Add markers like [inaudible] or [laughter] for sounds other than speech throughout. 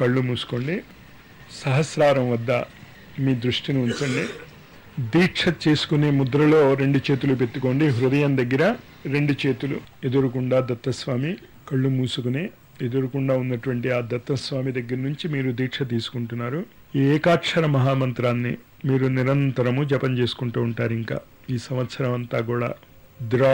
కళ్ళు మూసుకోండి. సహస్రారం వద్ద మీ దృష్టిని ఉంచండి. దీక్ష చేసుకునే ముద్రలో రెండు చేతులు పెట్టుకోండి. హృదయం దగ్గర రెండు చేతులు. ఎదురుకుండా దత్తస్వామి కళ్ళు మూసుకుని ఎదురుకుండా ఉన్నటువంటి ఆ దత్తస్వామి దగ్గర నుంచి మీరు దీక్ష తీసుకుంటున్నారు. ఈ ఏకాక్షర మహామంత్రాన్ని మీరు నిరంతరము జపం చేసుకుంటూ ఉంటారు ఇంకా. ఈ సంవత్సరం అంతా కూడా. ద్రా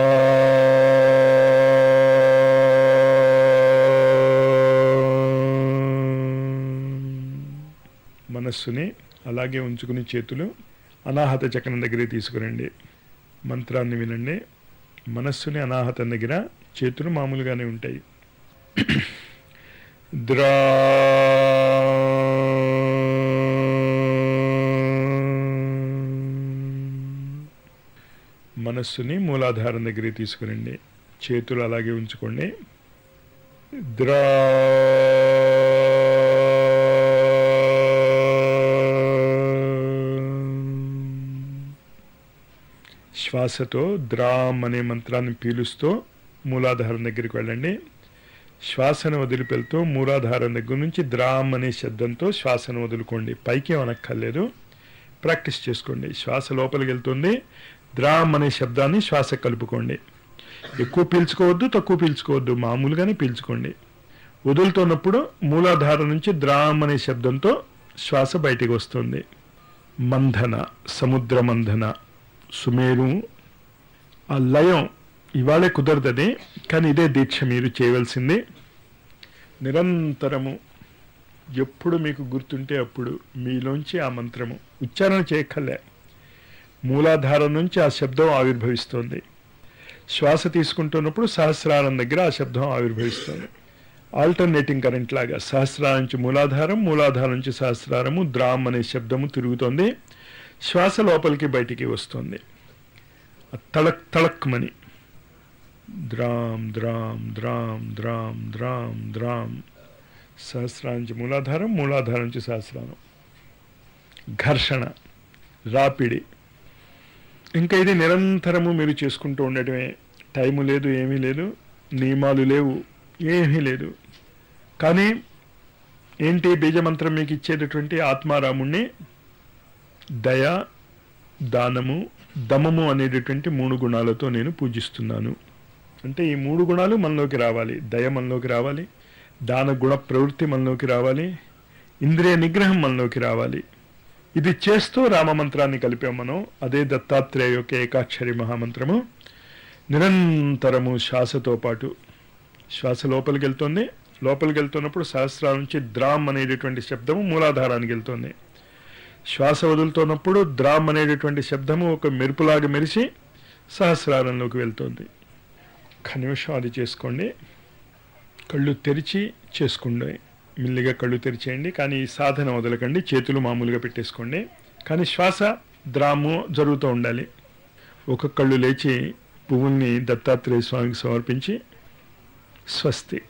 మనస్సుని అలాగే ఉంచుకుని చేతులు అనాహత చక్రం దగ్గరికి తీసుకురండి. మంత్రాన్ని వినండి. మనస్సుని అనాహతం దగ్గర చేతులు మామూలుగానే ఉంటాయి. [clears throat] ద్రా మనస్సుని మూలాధారం దగ్గరికి తీసుకురండి. చేతులు అలాగే ఉంచుకోండి. ద్రా శ్వాసతో ద్రామ్ అనే మంత్రాన్ని పీలుస్తూ మూలాధారం దగ్గరికి వెళ్ళండి. శ్వాసను వదిలిపెళ్తూ మూలాధారం దగ్గర నుంచి ద్రామ్ అనే శబ్దంతో శ్వాసను వదులుకోండి. పైకి అనక్కర్లేదు ప్రాక్టీస్ చేసుకోండి. శ్వాస లోపలికి వెళ్తుంది. ద్రామ్ అనే శబ్దాన్ని శ్వాస కలుపుకోండి. ఎక్కువ పీల్చుకోవద్దు తక్కువ పీల్చుకోవద్దు. మామూలుగానే పీల్చుకోండి. వదులుతున్నప్పుడు మూలాధారం నుంచి ద్రామ్ అనే శబ్దంతో శ్వాస బయటికి వస్తుంది. మంధన సముద్ర మంధన సుమేరు ఆ లయం ఇవాళే కుదరదని కానీ ఇదే దీక్ష మీరు చేయవలసింది. నిరంతరము. ఎప్పుడు మీకు గుర్తుంటే అప్పుడు మీలోంచి ఆ మంత్రము. ఉచ్చారణ చేయక్కర్లే. మూలాధారం నుంచి ఆ శబ్దం ఆవిర్భవిస్తుంది. శ్వాస తీసుకుంటున్నప్పుడు సహస్రారం దగ్గర ఆ శబ్దం ఆవిర్భవిస్తుంది. ఆల్టర్నేటింగ్ కరెంట్ లాగా సహస్రారం నుంచి మూలాధారం మూలాధారం నుంచి సహస్రారము ద్రామ్ అనే శబ్దము తిరుగుతోంది. శ్వాస లోపలికి బయటికి వస్తుంది. తళక్ తళక్మని ద్రామ్ ద్రామ్ ద్రామ్ ద్రామ్ ద్రామ్ ద్రామ్. సహస్రానికి మూలాధారం మూలాధారం నుంచి సహస్రానం ఘర్షణ రాపిడి. ఇంకా ఇది నిరంతరము మీరు చేసుకుంటూ ఉండటమే. టైము లేదు ఏమీ లేదు నియమాలు లేవు ఏమీ లేదు. కానీ ఏంటి బీజమంత్రం మీకు ఇచ్చేటటువంటి ఆత్మారాముణ్ణి? దయ దానము దమము అనేటటువంటి మూడు గుణాలతో నేను పూజిస్తున్నాను. అంటే ఈ మూడు గుణాలు మనలోకి రావాలి. దయ మనలోకి రావాలి. దాన గుణ ప్రవృత్తి మనలోకి రావాలి. ఇంద్రియ నిగ్రహం మనలోకి రావాలి. ఇది చేస్తూ రామమంత్రాన్ని కలిపాం మనం. అదే దత్తాత్రేయ యొక్క ఏకాక్షరి మహామంత్రము. నిరంతరము శ్వాసతో పాటు శ్వాస లోపలికి వెళ్తుంది. లోపలికి వెళ్తున్నప్పుడు సహస్రాల నుంచి ద్రామ్ అనేటటువంటి శబ్దము మూలాధారానికి వెళ్తుంది. శ్వాస వదులుతున్నప్పుడు ద్రామ్ అనేటటువంటి శబ్దము ఒక మెరుపులాగా మెరిసి సహస్రారంలోకి వెళ్తుంది. ఒక్క నిమిషం అది చేసుకోండి. కళ్ళు తెరిచి చేసుకోండి. మెల్లిగా కళ్ళు తెరిచేయండి. కానీ ఈ సాధన వదలకండి. చేతులు మామూలుగా పెట్టేసుకోండి. కానీ శ్వాస ద్రాము జరుగుతూ ఉండాలి. ఒక కళ్ళు లేచి పువ్వుల్ని దత్తాత్రేయ స్వామికి సమర్పించి స్వస్తి.